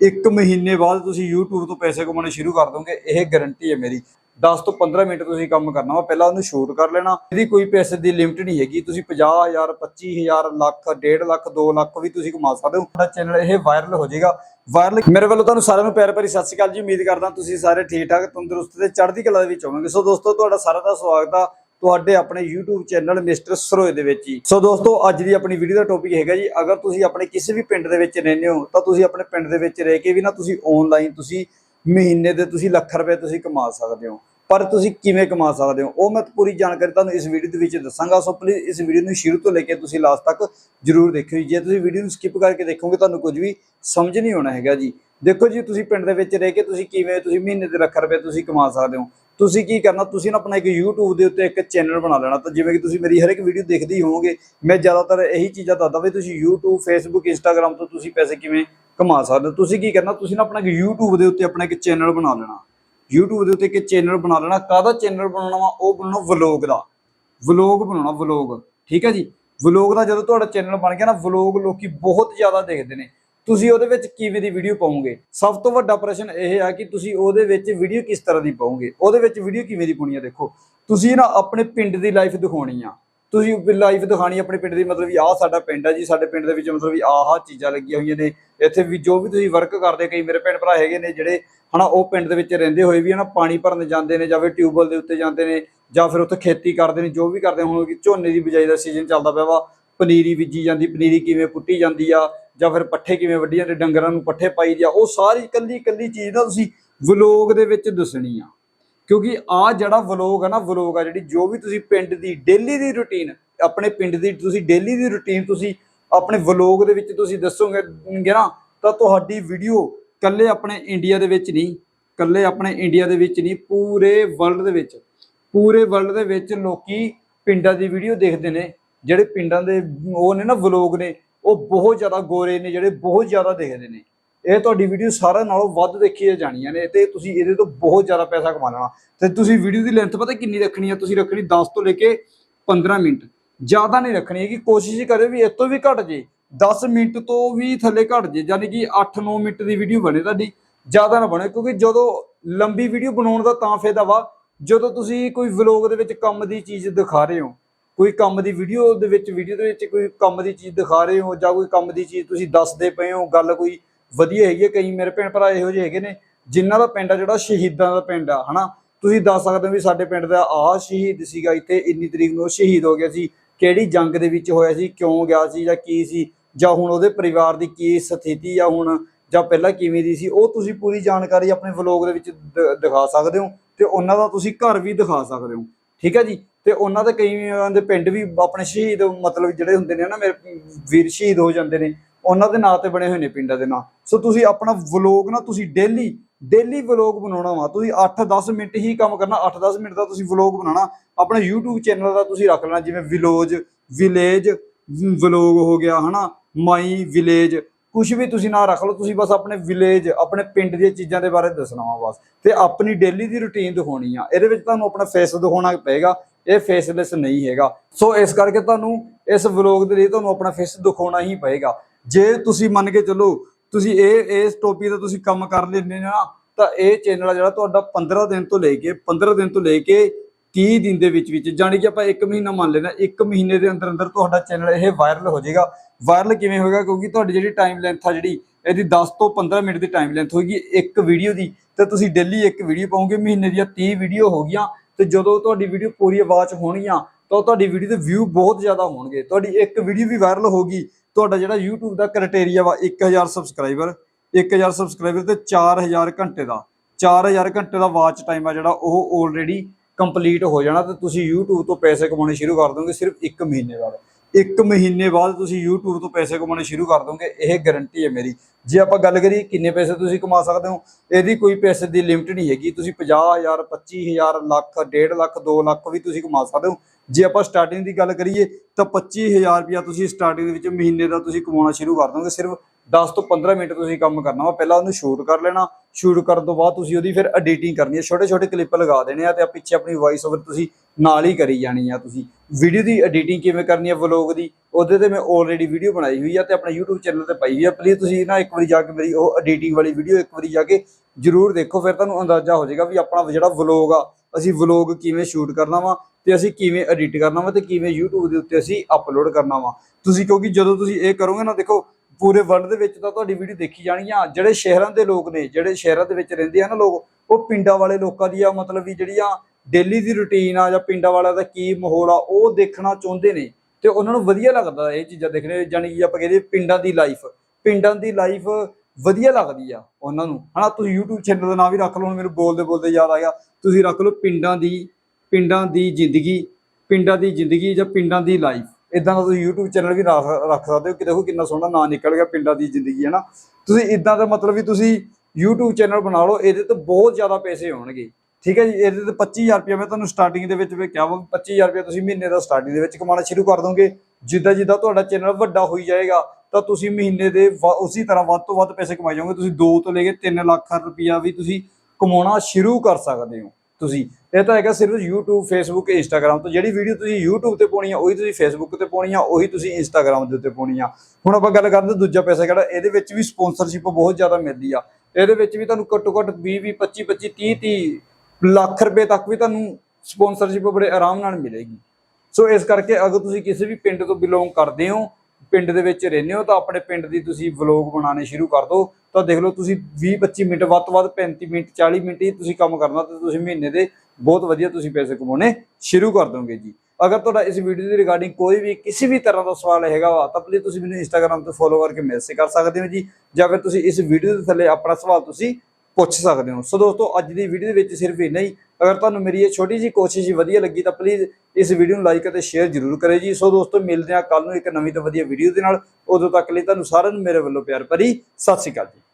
ਇੱਕ ਮਹੀਨੇ ਬਾਅਦ ਤੁਸੀਂ YouTube ਤੋਂ ਪੈਸੇ ਕਮਾਉਣੇ ਸ਼ੁਰੂ ਕਰ ਦੋਗੇ, ਇਹ ਗਾਰੰਟੀ ਹੈ ਮੇਰੀ। 10 ਤੋਂ 15 ਮਿੰਟ ਤੁਸੀਂ ਕੰਮ ਕਰਨਾ ਵਾ, ਪਹਿਲਾਂ ਉਹਨੂੰ ਸ਼ੂਟ ਕਰ ਲੈਣਾ। ਇਹਦੀ ਕੋਈ ਪੈਸੇ ਦੀ ਲਿਮਟ ਨਹੀਂ ਹੈਗੀ, ਤੁਸੀਂ 50000 25000 ਲੱਖ 1.5 ਲੱਖ 2 ਲੱਖ ਵੀ ਤੁਸੀਂ ਕਮਾ ਸਕਦੇ ਹੋ। ਸਾਡਾ ਚੈਨਲ ਇਹ ਵਾਇਰਲ ਹੋ ਜਾਏਗਾ। ਵਾਇਰਲ ਮੇਰੇ ਵੱਲੋਂ ਤੁਹਾਨੂੰ ਸਾਰਿਆਂ ਨੂੰ ਪਿਆਰ ਭਰੀ ਸਤਿ ਸ਼੍ਰੀ ਅਕਾਲ ਜੀ। ਉਮੀਦ ਕਰਦਾ ਤੁਸੀਂ ਸਾਰੇ ਠੀਕ ਠਾਕ ਤੰਦਰੁਸਤ ਤੇ ਚੜ੍ਹਦੀ ਕਲਾ ਦੇ ਵਿੱਚ ਹੋਵੋਗੇ। ਸੋ ਦੋਸਤੋ, ਤੁਹਾਡਾ ਸਾਰਿਆਂ ਦਾ ਸਵਾਗਤ ਆ। ਤੁਹਾਡੇ ਆਪਣੇ YouTube ਚੈਨਲ ਮਿਸਟਰ ਸਰੋਏ ਦੇ ਵਿੱਚ ਹੀ। ਸੋ ਦੋਸਤੋ, ਅੱਜ ਦੀ ਆਪਣੀ ਵੀਡੀਓ ਦਾ ਟੌਪਿਕ ਹੈਗਾ ਜੀ, ਅਗਰ ਤੁਸੀਂ ਆਪਣੇ ਕਿਸੇ ਵੀ ਪਿੰਡ ਦੇ ਵਿੱਚ ਰਹਿੰਦੇ ਹੋ, ਤਾਂ ਤੁਸੀਂ ਆਪਣੇ ਪਿੰਡ ਦੇ ਵਿੱਚ ਰਹਿ ਕੇ ਵੀ ਨਾ ਤੁਸੀਂ ਆਨਲਾਈਨ ਤੁਸੀਂ ਮਹੀਨੇ ਦੇ ਤੁਸੀਂ ਲੱਖ ਰੁਪਏ ਤੁਸੀਂ ਕਮਾ ਸਕਦੇ ਹੋ। ਪਰ ਤੁਸੀਂ ਕਿਵੇਂ ਕਮਾ ਸਕਦੇ ਹੋ? ਉਹ ਮੈਂ ਪੂਰੀ ਜਾਣਕਾਰੀ ਤੁਹਾਨੂੰ ਇਸ ਵੀਡੀਓ ਦੇ ਵਿੱਚ ਦੱਸਾਂਗਾ। ਸੋ ਪਲੀਜ਼ ਇਸ ਵੀਡੀਓ ਨੂੰ ਸ਼ੁਰੂ ਤੋਂ ਲੈ ਕੇ ਤੁਸੀਂ ਲਾਸਟ ਤੱਕ ਜਰੂਰ ਦੇਖਿਓ ਜੀ। ਜੇ ਤੁਸੀਂ ਵੀਡੀਓ ਨੂੰ ਸਕਿਪ ਕਰਕੇ ਦੇਖੋਗੇ, ਤੁਹਾਨੂੰ ਕੁਝ ਵੀ ਸਮਝ ਨਹੀਂ ਆਉਣਾ ਹੈਗਾ ਜੀ। ਦੇਖੋ ਜੀ, ਤੁਸੀਂ ਪਿੰਡ ਦੇ ਵਿੱਚ ਰਹਿ ਕੇ ਤੁਸੀਂ ਕਿਵੇਂ ਤੁਸੀਂ ਮਹੀਨੇ ਦੇ ਲੱਖ ਰੁਪਏ ਤੁਸੀਂ ਕਮਾ ਸਕਦੇ ਹੋ? ਤੁਸੀਂ ਕੀ ਕਰਨਾ, ਤੁਸੀਂ ਨਾ ਆਪਣਾ ਇੱਕ YouTube ਦੇ ਉੱਤੇ ਇੱਕ ਚੈਨਲ ਬਣਾ ਲੈਣਾ। ਤਾਂ ਜਿਵੇਂ ਕਿ ਤੁਸੀਂ ਮੇਰੀ ਹਰ ਇੱਕ ਵੀਡੀਓ ਦੇਖਦੇ ਹੀ ਹੋਵੋਗੇ, ਮੈਂ ਜ਼ਿਆਦਾਤਰ ਇਹੀ ਚੀਜ਼ਾਂ ਦੱਸਦਾ ਵੀ ਤੁਸੀਂ YouTube, Facebook, Instagram ਤੋਂ ਤੁਸੀਂ ਪੈਸੇ ਕਿਵੇਂ ਕਮਾ ਸਕਦੇ ਹੋ। ਤੁਸੀਂ ਕੀ ਕਰਨਾ, ਤੁਸੀਂ ਨਾ ਆਪਣਾ ਇੱਕ YouTube ਦੇ ਉੱਤੇ ਆਪਣਾ ਇੱਕ ਚੈਨਲ ਬਣਾ ਲੈਣਾ। YouTube ਦੇ ਉੱਤੇ ਇੱਕ ਚੈਨਲ ਬਣਾ ਲੈਣਾ। ਕਾਹਦਾ ਚੈਨਲ ਬਣਾਉਣਾ ਵਾ? ਉਹ ਬਣਾਉਣਾ ਵਲੋਗ ਦਾ। ਵਲੋਗ ਬਣਾਉਣਾ ਵਲੋਗ ਠੀਕ ਹੈ ਜੀ? ਵਲੋਗ ਦਾ ਜਦੋਂ ਤੁਹਾਡਾ ਚੈਨਲ ਬਣ ਗਿਆ ਨਾ ਵਲੋਗ ਲੋਕੀ ਬਹੁਤ ਜ਼ਿਆਦਾ ਦੇਖਦੇ ਨੇ। ਤੁਸੀਂ ਉਹਦੇ ਵਿੱਚ ਕਿਵੇਂ ਦੀ ਵੀਡੀਓ ਪਾਉਂਗੇ? ਸਭ ਤੋਂ ਵੱਡਾ ਪ੍ਰਸ਼ਨ ਇਹ ਆ ਕਿ ਤੁਸੀਂ ਉਹਦੇ ਵਿੱਚ ਵੀਡੀਓ ਕਿਸ ਤਰ੍ਹਾਂ ਦੀ ਪਾਉਂਗੇ? ਉਹਦੇ ਵਿੱਚ ਵੀਡੀਓ ਕਿਵੇਂ ਦੀ ਪਾਉਣੀ ਆ ਦੇਖੋ। ਤੁਸੀਂ ਨਾ ਆਪਣੇ ਪਿੰਡ ਦੀ ਲਾਈਫ ਦਿਖਾਉਣੀ ਆ। ਤੁਸੀਂ ਲਾਈਫ ਦਿਖਾਣੀ ਆਪਣੇ ਪਿੰਡ ਦੀ, ਮਤਲਬ ਵੀ ਆਹ ਸਾਡਾ ਪਿੰਡ ਆ ਜੀ, ਸਾਡੇ ਪਿੰਡ ਦੇ ਵਿੱਚ ਮਤਲਬ ਵੀ ਆਹ ਚੀਜ਼ਾਂ ਲੱਗੀਆਂ ਹੋਈਆਂ ਨੇ। ਇੱਥੇ ਵੀ ਜੋ ਵੀ ਤੁਸੀਂ ਵਰਕ ਕਰਦੇ, ਕਈ ਮੇਰੇ ਭੈਣ ਭਰਾ ਹੈਗੇ ਨੇ ਜਿਹੜੇ, ਹਨਾ, ਉਹ ਪਿੰਡ ਦੇ ਵਿੱਚ ਰਹਿੰਦੇ ਹੋਏ ਵੀ, ਹਨਾ, ਪਾਣੀ ਭਰਨ ਜਾਂਦੇ ਨੇ ਜਾਂ ਫਿਰ ਟਿਊਬਵੈਲ ਦੇ ਉੱਤੇ ਜਾਂਦੇ ਨੇ ਜਾਂ ਫਿਰ ਉੱਥੇ ਖੇਤੀ ਕਰਦੇ ਨੇ, ਜੋ ਵੀ ਕਰਦੇ, ਹੁਣ ਝੋਨੇ ਦੀ ਬਿਜਾਈ ਦਾ ਸੀਜ਼ਨ ਚੱਲਦਾ ਪਿਆ ਵਾ। ਪਨੀਰੀ ਬੀਜੀ ਜਾਂਦੀ, ਪਨੀਰੀ ਕਿਵੇਂ ਪੁੱਟੀ ਜਾਂਦੀ ਆ? ਜਾਂ ਫਿਰ ਪੱਠੇ ਕਿਵੇਂ ਵੱਢੀ ਜਾਂਦੇ ਡੰਗਰਾਂ ਨੂੰ ਪੱਠੇ ਪਾਈ ਜਾਂ, ਉਹ ਸਾਰੀ ਕੱਲੀ ਕੱਲੀ ਚੀਜ਼ ਨਾ ਤੁਸੀਂ ਵਲੋਗ ਦੇ ਵਿੱਚ ਦੱਸਣੀ ਆ। ਕਿਉਂਕਿ ਆ ਜਿਹੜਾ ਵਲੋਗ ਆ ਨਾ, ਵਲੋਗ ਆ ਜਿਹੜੀ ਜੋ ਵੀ ਤੁਸੀਂ ਪਿੰਡ ਦੀ ਡੇਲੀ ਦੀ ਰੁਟੀਨ, ਆਪਣੇ ਪਿੰਡ ਦੀ ਤੁਸੀਂ ਡੇਲੀ ਦੀ ਰੁਟੀਨ ਤੁਸੀਂ ਆਪਣੇ ਵਲੋਗ ਦੇ ਵਿੱਚ ਤੁਸੀਂ ਦੱਸੋਗੇ ਨਾ, ਤਾਂ ਤੁਹਾਡੀ ਵੀਡੀਓ ਕੱਲੇ ਆਪਣੇ ਇੰਡੀਆ ਦੇ ਵਿੱਚ ਨਹੀਂ ਕੱਲੇ ਆਪਣੇ ਇੰਡੀਆ ਦੇ ਵਿੱਚ ਨਹੀਂ, ਪੂਰੇ ਵਰਲਡ ਦੇ ਵਿੱਚ, ਪੂਰੇ ਵਰਲਡ ਦੇ ਵਿੱਚ ਲੋਕੀ ਪਿੰਡਾਂ ਦੀ ਵੀਡੀਓ ਦੇਖਦੇ ਨੇ, ਜਿਹੜੇ ਪਿੰਡਾਂ ਦੇ ਉਹ ਨੇ ਨਾ ਵਲੋਗ ਨੇ ਉਹ ਬਹੁਤ ਜ਼ਿਆਦਾ ਗੋਰੇ ਨੇ, ਜਿਹੜੇ ਬਹੁਤ ਜ਼ਿਆਦਾ ਦੇਖਦੇ ਨੇ। ਇਹ ਤੁਹਾਡੀ ਵੀਡੀਓ ਸਾਰਿਆਂ ਨਾਲੋਂ ਵੱਧ ਦੇਖੀ ਜਾਣੀਆਂ ਨੇ ਤੇ ਤੁਸੀਂ ਇਹਦੇ ਤੋਂ ਬਹੁਤ ਜ਼ਿਆਦਾ ਪੈਸਾ ਕਮਾ ਲੈਣਾ। ਤੇ ਤੁਸੀਂ ਵੀਡੀਓ ਦੀ ਲੈਂਥ ਪਤਾ ਕਿੰਨੀ ਰੱਖਣੀ ਹੈ ਤੁਸੀਂ ਰੱਖਣੀ 10 ਤੋਂ ਲੈ ਕੇ 15 ਮਿੰਟ। ਜ਼ਿਆਦਾ ਨਹੀਂ ਰੱਖਣੀ ਹੈ ਕਿ ਕੋਸ਼ਿਸ਼ ਕਰੇ ਵੀ ਇਸ ਤੋਂ ਵੀ ਘੱਟ ਜੇ। 10 ਮਿੰਟ ਤੋਂ ਵੀ ਥੱਲੇ ਘੱਟ ਜੇ, ਯਾਨੀ ਕਿ 8-9 ਮਿੰਟ ਦੀ ਵੀਡੀਓ ਬਣੇ ਤੁਹਾਡੀ। ਜ਼ਿਆਦਾ ਨਾ ਬਣੇ, ਕਿਉਂਕਿ ਜਦੋਂ ਲੰਬੀ ਵੀਡੀਓ ਬਣਾਉਣ ਦਾ ਤਾਂ ਫਾਇਦਾ ਵਾ। ਜਦੋਂ ਤੁਸੀਂ ਕੋਈ ਵਲੌਗ ਦੇ ਵਿੱਚ ਕੰਮ ਦੀ ਚੀਜ਼ ਦਿਖਾ ਰਹੇ ਹੋ ਕੋਈ ਕੰਮ ਦੀ ਵੀਡੀਓ ਦੇ ਵਿੱਚ ਵੀਡੀਓ ਦੇ ਵਿੱਚ ਕੋਈ ਕੰਮ ਦੀ ਚੀਜ਼ ਦਿਖਾ ਰਹੇ ਹੋ ਜਾਂ ਕੋਈ ਕੰਮ ਦੀ ਚੀਜ਼ ਤੁਸੀਂ ਦੱਸਦੇ ਪਏ ਹੋ, ਗੱਲ ਕੋਈ ਵਧੀਆ ਹੈਗੀ ਹੈ? ਕਈ ਮੇਰੇ ਭੈਣ ਭਰਾ ਇਹੋ ਜਿਹੇ ਹੈਗੇ ਨੇ, ਜਿਨ੍ਹਾਂ ਦਾ ਪਿੰਡ ਆ ਜਿਹੜਾ ਸ਼ਹੀਦਾਂ ਦਾ ਪਿੰਡ ਆ, ਹਨਾ? ਤੁਸੀਂ ਦੱਸ ਸਕਦੇ ਹੋ ਵੀ ਸਾਡੇ ਪਿੰਡ ਦਾ ਆਹ ਸ਼ਹੀਦ ਸੀਗਾ, ਇੱਥੇ ਇੰਨੀ ਤਰੀਕ ਨੂੰ ਉਹ ਸ਼ਹੀਦ ਹੋ ਗਿਆ ਸੀ। ਕਿਹੜੀ ਜੰਗ ਦੇ ਵਿੱਚ ਹੋਇਆ ਸੀ, ਕਿਉਂ ਗਿਆ ਸੀ ਜਾਂ ਕੀ ਸੀ? ਜਾਂ ਹੁਣ ਉਹਦੇ ਪਰਿਵਾਰ ਦੀ ਕੀ ਸਥਿਤੀ ਆ ਹੁਣ, ਜਾਂ ਪਹਿਲਾਂ ਕਿਵੇਂ ਦੀ ਸੀ? ਉਹ ਤੁਸੀਂ ਪੂਰੀ ਜਾਣਕਾਰੀ ਆਪਣੇ ਵਲੌਗ ਦੇ ਵਿੱਚ ਦ- ਦਿਖਾ ਸਕਦੇ ਹੋ ਤੇ ਉਹਨਾਂ ਦਾ ਤੁਸੀਂ ਘਰ ਵੀ ਦਿਖਾ ਸਕਦੇ ਹੋ। ਠੀਕ ਹੈ ਜੀ? ਤੇ ਉਹਨਾਂ ਦੇ ਕਈਆਂ ਦੇ ਪਿੰਡ ਵੀ ਆਪਣੇ ਸ਼ਹੀਦ ਮਤਲਬ ਜਿਹੜੇ ਹੁੰਦੇ ਨੇ ਨਾ ਮੇਰੇ ਵੀਰ ਸ਼ਹੀਦ ਹੋ ਜਾਂਦੇ ਨੇ, ਉਹਨਾਂ ਦੇ ਨਾਂ ਤੇ ਬਣੇ ਹੋਏ ਨੇ ਪਿੰਡਾਂ ਦੇ ਨਾਂ। ਸੋ ਤੁਸੀਂ ਆਪਣਾ ਵਲੋਗ ਨਾ ਤੁਸੀਂ ਡੇਲੀ ਡੇਲੀ ਵਲੋਗ ਬਣਾਉਣਾ ਵਾ। ਤੁਸੀਂ 8-10 ਮਿੰਟ ਹੀ ਕੰਮ ਕਰਨਾ 8-10 ਮਿੰਟ ਦਾ ਤੁਸੀਂ ਵਲੋਗ ਬਣਾਉਣਾ। ਆਪਣੇ YouTube ਚੈਨਲ ਦਾ ਤੁਸੀਂ ਰੱਖ ਲੈਣਾ, ਜਿਵੇਂ ਵਿਲੋਜ ਵਿਲੇਜ ਵਲੋਗ ਹੋ ਗਿਆ, ਹਨਾ? ਮਾਈ ਵਿਲੇਜ ਕੁਝ ਵੀ ਤੁਸੀਂ ਨਾ ਰੱਖ ਲਓ, ਤੁਸੀਂ ਬਸ ਆਪਣੇ ਵਿਲੇਜ ਆਪਣੇ ਪਿੰਡ ਦੀਆਂ ਚੀਜ਼ਾਂ ਦੇ ਬਾਰੇ ਦੱਸਣਾ ਵਾ ਬਸ। ਤੇ ਆਪਣੀ ਡੇਲੀ ਦੀ ਰੁਟੀਨ ਦਿਖਾਉਣੀ ਆ। ਇਹਦੇ ਵਿੱਚ ਤੁਹਾਨੂੰ ਆਪਣਾ ਫੇਸ ਦਿਖਾਉਣਾ ਪਏਗਾ। ਇਹ ਫੇਸਲੈਸ ਨਹੀਂ ਹੈਗਾ। ਸੋ ਇਸ ਕਰਕੇ ਤੁਹਾਨੂੰ ਇਸ ਵਲੌਗ ਦੇ ਲਈ ਤੁਹਾਨੂੰ ਆਪਣਾ ਫੇਸ ਦਿਖਾਉਣਾ ਹੀ ਪਏਗਾ। ਜੇ ਤੁਸੀਂ ਮੰਨ ਕੇ ਚੱਲੋ, ਤੁਸੀਂ ਇਹ, ਇਸ ਟੋਪੀ ਦਾ ਤੁਸੀਂ ਕੰਮ ਕਰ ਲੈਂਦੇ ਨਾ, ਤਾਂ ਇਹ ਚੈਨਲ ਆ ਜਿਹੜਾ ਤੁਹਾਡਾ 15 ਦਿਨ ਤੋਂ ਲੈ ਕੇ 15 ਦਿਨ ਤੋਂ ਲੈ ਕੇ 30 ਦਿਨ ਦੇ ਵਿੱਚ ਵਿੱਚ, ਜਾਣੀ ਕਿ ਆਪਾਂ 1 ਮਹੀਨਾ ਮੰਨ ਲੈਣਾ 1 ਮਹੀਨੇ ਦੇ ਅੰਦਰ ਅੰਦਰ ਤੁਹਾਡਾ ਚੈਨਲ ਇਹ ਵਾਇਰਲ ਹੋ ਜਾਏਗਾ। ਵਾਇਰਲ ਕਿਵੇਂ ਹੋਏਗਾ? ਕਿਉਂਕਿ ਤੁਹਾਡੀ ਜਿਹੜੀ ਟਾਈਮ ਲੈਂਥ ਆ ਜਿਹੜੀ, ਇਹਦੀ 10 ਤੋਂ 15 ਮਿੰਟ ਦੀ ਟਾਈਮ ਲੈਂਥ ਹੋਏਗੀ ਇੱਕ ਵੀਡੀਓ ਦੀ। ਤੇ ਤੁਸੀਂ ਡੇਲੀ ਇੱਕ ਵੀਡੀਓ ਪਾਉਂਗੇ ਮਹੀਨੇ ਦੀਆਂ 30 ਵੀਡੀਓ ਹੋ ਗਈਆਂ ਤੇ ਜਦੋਂ ਤੁਹਾਡੀ ਵੀਡੀਓ ਪੂਰੀ ਆਵਾਜ਼ ਹੋਣਗੀਆਂ, ਤਾਂ ਤੁਹਾਡੀ ਵੀਡੀਓ ਦੇ ਵਿਊ ਬਹੁਤ ਜ਼ਿਆਦਾ ਹੋਣਗੇ। ਤੁਹਾਡੀ ਇੱਕ ਵੀਡੀਓ ਵੀ ਵਾਇਰਲ ਹੋਗੀ ਤੁਹਾਡਾ ਜਿਹੜਾ YouTube ਦਾ ਕ੍ਰਾਈਟੇਰੀਆ ਵਾ 1000 ਸਬਸਕ੍ਰਾਈਬਰ 1000 ਸਬਸਕ੍ਰਾਈਬਰ ਤੇ 4000 ਘੰਟੇ ਦਾ। 4000 ਘੰਟੇ ਦਾ ਵਾਚ ਟਾਈਮ ਆ ਜਿਹੜਾ, ਉਹ ਆਲਰੇਡੀ ਕੰਪਲੀਟ ਹੋ ਜਾਣਾ ਤੇ ਤੁਸੀਂ YouTube ਤੋਂ ਪੈਸੇ ਕਮਾਉਣੇ ਸ਼ੁਰੂ ਕਰ ਦੋਗੇ ਸਿਰਫ 1 ਮਹੀਨੇ ਬਾਅਦ। ਇੱਕ ਮਹੀਨੇ ਬਾਅਦ ਤੁਸੀਂ YouTube ਤੋਂ ਪੈਸੇ ਕਮਾਉਣੇ ਸ਼ੁਰੂ ਕਰ ਦੋਗੇ, ਇਹ ਗਾਰੰਟੀ ਹੈ ਮੇਰੀ। ਜੇ ਆਪਾਂ ਗੱਲ ਕਰੀਏ ਕਿੰਨੇ ਪੈਸੇ ਤੁਸੀਂ ਕਮਾ ਸਕਦੇ ਹੋ, ਇਹਦੀ ਕੋਈ ਪੈਸੇ ਦੀ ਲਿਮਟ ਨਹੀਂ ਹੈਗੀ। ਤੁਸੀਂ 50000 25000 ਲੱਖ 1.5 ਲੱਖ 2 ਲੱਖ ਵੀ ਤੁਸੀਂ ਕਮਾ ਸਕਦੇ ਹੋ। ਜੇ ਆਪਾਂ ਸਟਾਰਟਿੰਗ ਦੀ ਗੱਲ ਕਰੀਏ, ਤਾਂ 25000 ਰੁਪਇਆ ਤੁਸੀਂ ਸਟਾਰਟਿੰਗ ਦੇ ਵਿੱਚ ਮਹੀਨੇ ਦਾ ਤੁਸੀਂ ਕਮਾਉਣਾ ਸ਼ੁਰੂ ਕਰ ਦੋਗੇ। ਸਿਰਫ 10 ਤੋਂ 15 ਮਿੰਟ ਤੁਸੀਂ ਕੰਮ ਕਰਨਾ ਵਾ, ਪਹਿਲਾਂ ਉਹਨੂੰ ਸ਼ੂਟ ਕਰ ਲੈਣਾ। ਸ਼ੂਟ ਕਰਨ ਤੋਂ ਬਾਅਦ ਤੁਸੀਂ ਉਹਦੀ ਫਿਰ ਐਡੀਟਿੰਗ ਕਰਨੀ ਹੈ ਛੋਟੇ ਛੋਟੇ ਕਲਿੱਪ ਲਗਾ ਦੇਣੇ ਆ ਤੇ ਆ ਪਿੱਛੇ ਆਪਣੀ ਵਾਇਸ ਓਵਰ ਤੁਸੀਂ ਨਾਲ ਹੀ ਕਰੀ ਜਾਣੀ ਆ ਤੁਸੀਂ। ਵੀਡੀਓ ਦੀ ਐਡੀਟਿੰਗ ਕਿਵੇਂ ਕਰਨੀ ਹੈ ਵਲੌਗ ਦੀ, ਉਹਦੇ ਤੇ ਮੈਂ ਆਲਰੇਡੀ ਵੀਡੀਓ ਬਣਾਈ ਹੋਈ ਆ ਤੇ ਆਪਣਾ YouTube ਚੈਨਲ ਤੇ ਪਾਈ ਹੋਈ ਆ। ਪਲੀਜ਼ ਤੁਸੀਂ ਨਾ ਇੱਕ ਵਾਰੀ ਜਾ ਕੇ ਮੇਰੀ ਉਹ ਐਡੀਟਿੰਗ ਵਾਲੀ ਵੀਡੀਓ ਇੱਕ ਵਾਰੀ ਜਾ ਕੇ ਜਰੂਰ ਦੇਖੋ, ਫਿਰ ਤੁਹਾਨੂੰ ਅੰਦਾਜ਼ਾ ਹੋ ਜਾਏਗਾ ਵੀ ਆਪਣਾ ਜਿਹੜਾ ਵਲੌਗ ਆ, ਅਸੀਂ ਵਲੌਗ ਕਿਵੇਂ ਸ਼ੂਟ ਕਰਨਾ ਵਾ ਤੇ ਅਸੀਂ ਕਿਵੇਂ ਐਡਿਟ ਕਰਨਾ ਵਾ ਤੇ ਕਿਵੇਂ YouTube ਦੇ ਉੱਤੇ ਅਸੀਂ ਅਪਲੋਡ ਕਰਨਾ ਵਾ। ਤੁਸੀਂ ਕਿਉਂਕਿ ਜਦੋਂ ਤੁਸੀਂ ਇਹ ਕਰੋਗੇ ਨਾ, ਦੇਖੋ ਪੂਰੇ ਵਰਲਡ ਦੇ ਵਿੱਚ ਤਾਂ ਤੁਹਾਡੀ ਵੀਡੀਓ ਦੇਖੀ ਜਾਣੀ ਆ। ਜਿਹੜੇ ਸ਼ਹਿਰਾਂ ਦੇ ਲੋਕ ਨੇ, ਜਿਹੜੇ ਸ਼ਹਿਰਾਂ ਦੇ ਵਿੱਚ ਰਹਿੰਦੇ ਆ ਨਾ ਲੋਕ, ਉਹ ਪਿੰਡਾਂ ਵਾਲੇ ਲੋਕਾਂ ਦੀ ਆ, ਮਤਲਬ ਵੀ ਜਿਹੜੀ ਆ ਡੇਲੀ ਦੀ ਰੁਟੀਨ ਆ ਜਾਂ ਪਿੰਡਾਂ ਵਾਲਿਆਂ ਦਾ ਕੀ ਮਾਹੌਲ ਆ, ਉਹ ਦੇਖਣਾ ਚਾਹੁੰਦੇ ਨੇ। ਤੇ ਉਹਨਾਂ ਨੂੰ ਵਧੀਆ ਲੱਗਦਾ ਇਹ ਚੀਜ਼ਾਂ ਦੇਖਣੇ ਜਾਣੀ ਕਿ ਆਪਾਂ ਕਹਿੰਦੇ ਪਿੰਡਾਂ ਦੀ ਲਾਈਫ ਪਿੰਡਾਂ ਦੀ ਲਾਈਫ ਵਧੀਆ ਲੱਗਦੀ ਆ ਉਹਨਾਂ ਨੂੰ। ਹਨਾ, ਤੁਸੀਂ YouTube ਚੈਨਲ ਦਾ ਨਾਮ ਵੀ ਰੱਖ ਲਓ ਹੁਣ ਮੈਨੂੰ ਬੋਲਦੇ ਬੋਲਦੇ ਯਾਦ ਆ ਗਿਆ। ਤੁਸੀਂ ਰੱਖ ਲਓ ਪਿੰਡਾਂ ਦੀ ਪਿੰਡਾਂ ਦੀ ਜ਼ਿੰਦਗੀ, ਪਿੰਡਾਂ ਦੀ ਜ਼ਿੰਦਗੀ ਜਾਂ ਪਿੰਡਾਂ ਦੀ ਲਾਈਫ ਇਦਾਂ ਦਾ ਤੁਸੀਂ YouTube ਚੈਨਲ ਵੀ ਰੱਖ ਰੱਖ ਸਕਦੇ ਹੋ ਕਿ ਦੇਖੋ ਕਿੰਨਾ ਸੋਹਣਾ ਨਾਂ ਨਿਕਲ ਗਿਆ ਪਿੰਡਾਂ ਦੀ ਜ਼ਿੰਦਗੀ, ਹੈ ਨਾ? ਤੁਸੀਂ ਇਦਾਂ ਦਾ ਮਤਲਬ ਵੀ ਤੁਸੀਂ YouTube ਚੈਨਲ ਬਣਾ ਲਓ, ਇਹਦੇ ਤੋਂ ਬਹੁਤ ਜ਼ਿਆਦਾ ਪੈਸੇ ਹੋਣਗੇ, ਠੀਕ ਹੈ ਜੀ? ਇਹਦੇ ਤੇ 25000 ਰੁਪਏ ਮੈਂ ਤੁਹਾਨੂੰ ਸਟਾਰਟਿੰਗ ਦੇ ਵਿੱਚ ਵੀ ਕਿਹਾ ਵਾ 25000 ਰੁਪਏ ਤੁਸੀਂ ਮਹੀਨੇ ਦਾ ਸਟਾਰਟਿੰਗ ਦੇ ਵਿੱਚ ਕਮਾਉਣਾ ਸ਼ੁਰੂ ਕਰ ਦੋਗੇ। ਜਿੱਦਾਂ ਜਿੱਦਾਂ ਤੁਹਾਡਾ ਚੈਨਲ ਵੱਡਾ ਹੋਈ ਜਾਏਗਾ, ਤਾਂ ਤੁਸੀਂ ਮਹੀਨੇ ਦੇ ਵ- ਉਸੇ ਤਰ੍ਹਾਂ ਵੱਧ ਤੋਂ ਵੱਧ ਪੈਸੇ ਕਮਾਈ ਜਾਓਗੇ। ਤੁਸੀਂ 2 ਤੋਂ ਲੈ ਕੇ 3 ਲੱਖ ਰੁਪਇਆ ਵੀ ਤੁਸੀਂ ਕਮਾਉਣਾ ਸ਼ੁਰੂ ਕਰ ਸਕਦੇ ਹੋ। ਤੁਸੀਂ। ਇਹ ਤਾਂ ਹੈਗਾ ਸਿਰਫ YouTube, Facebook, Instagram ਤੋਂ। ਜਿਹੜੀ ਵੀਡੀਓ ਤੁਸੀਂ YouTube ਤੇ ਪਾਉਣੀ ਆ, ਉਹੀ ਤੁਸੀਂ Facebook ਤੇ ਪਾਉਣੀ ਆ, ਉਹੀ ਤੁਸੀਂ Instagram ਦੇ ਉੱਤੇ ਪਾਉਣੀ ਆ। ਹੁਣ ਆਪਾਂ ਗੱਲ ਕਰਦੇ ਦੂਜਾ ਪੈਸਾ ਕਿਹੜਾ, ਇਹਦੇ ਵਿੱਚ ਵੀ ਸਪਾਂਸਰਸ਼ਿਪ ਬਹੁਤ ਜ਼ਿਆਦਾ ਮਿਲਦੀ ਆ। ਇਹਦੇ ਵਿੱਚ ਵੀ ਤੁਹਾਨੂੰ ਘੱਟੋ ਘੱਟ 20 20 25 25 30 30 ਲੱਖ ਰੁਪਏ ਤੱਕ ਵੀ ਤੁਹਾਨੂੰ ਸਪਾਂਸਰਸ਼ਿਪ ਬੜੇ ਆਰਾਮ ਨਾਲ ਮਿਲੇਗੀ। ਸੋ ਇਸ ਕਰਕੇ ਅਗਰ ਤੁਸੀਂ ਕਿਸੇ ਵੀ ਪਿੰਡ ਤੋਂ ਬਿਲੋਂਗ ਕਰਦੇ ਹੋ ਪਿੰਡ ਦੇ ਵਿੱਚ ਰਹਿੰਦੇ ਹੋ, ਤਾਂ ਆਪਣੇ ਪਿੰਡ ਦੀ ਤੁਸੀਂ ਵਲੌਗ ਬਣਾਉਣੇ ਸ਼ੁਰੂ ਕਰ ਦਿਓ। ਤਾਂ ਦੇਖ ਲਓ, ਤੁਸੀਂ 20 25 ਮਿੰਟ, ਵੱਧ ਤੋਂ ਵੱਧ 35 ਮਿੰਟ 40 ਮਿੰਟ ਹੀ ਤੁਸੀਂ ਕੰਮ ਕਰਨਾ, ਤੇ ਤੁਸੀਂ ਮਹੀਨੇ ਦੇ ਬਹੁਤ ਵਧੀਆ ਤੁਸੀਂ ਪੈਸੇ ਕਮਾਉਣੇ ਸ਼ੁਰੂ ਕਰ ਦੋਗੇ ਜੀ। ਅਗਰ ਤੁਹਾਡਾ ਇਸ ਵੀਡੀਓ ਦੀ ਰਿਗਾਰਡਿੰਗ ਕੋਈ ਵੀ ਕਿਸੇ ਵੀ ਤਰ੍ਹਾਂ ਦਾ ਸਵਾਲ ਹੈਗਾ ਵਾ, ਤਾਂ ਪਲੀਜ਼ ਤੁਸੀਂ ਮੈਨੂੰ ਇੰਸਟਾਗ੍ਰam ਤੇ ਫੋਲੋ ਕਰਕੇ ਮੈਸੇਜ ਕਰ ਸਕਦੇ ਹੋ ਜੀ, ਜਾਂ ਫਿਰ ਤੁਸੀਂ ਇਸ ਵੀਡੀਓ ਦੇ ਥੱਲੇ ਆਪਣਾ ਸਵਾਲ ਤੁਸੀਂ ਪੁੱਛ ਸਕਦੇ ਹੋ। ਸੋ ਦੋਸਤੋ, ਅੱਜ ਦੀ ਵੀਡੀਓ ਦੇ ਵਿੱਚ ਸਿਰਫ ਇੰਨਾ ਹੀ। ਅਗਰ ਤੁਹਾਨੂੰ ਮੇਰੀ ਇਹ ਛੋਟੀ ਜੀ ਕੋਸ਼ਿਸ਼ ਵਧੀਆ ਲੱਗੀ ਤਾਂ ਪਲੀਜ਼ ਇਸ ਵੀਡੀਓ ਨੂੰ ਲਾਈਕ ਅਤੇ ਸ਼ੇਅਰ ਜ਼ਰੂਰ ਕਰਿਓ ਜੀ। ਸੋ ਦੋਸਤੋ, ਮਿਲਦੇ ਹਾਂ ਕੱਲ ਨੂੰ ਇੱਕ ਨਵੀਂ ਤੋਂ ਵਧੀਆ ਵੀਡੀਓ ਦੇ ਨਾਲ। ਉਦੋਂ ਤੱਕ ਲਈ ਤੁਹਾਨੂੰ ਸਾਰਿਆਂ ਨੂੰ ਮੇਰੇ ਵੱਲੋਂ ਪਿਆਰ ਭਰੀ ਸਤਿ ਸ਼੍ਰੀ ਅਕਾਲ ਜੀ।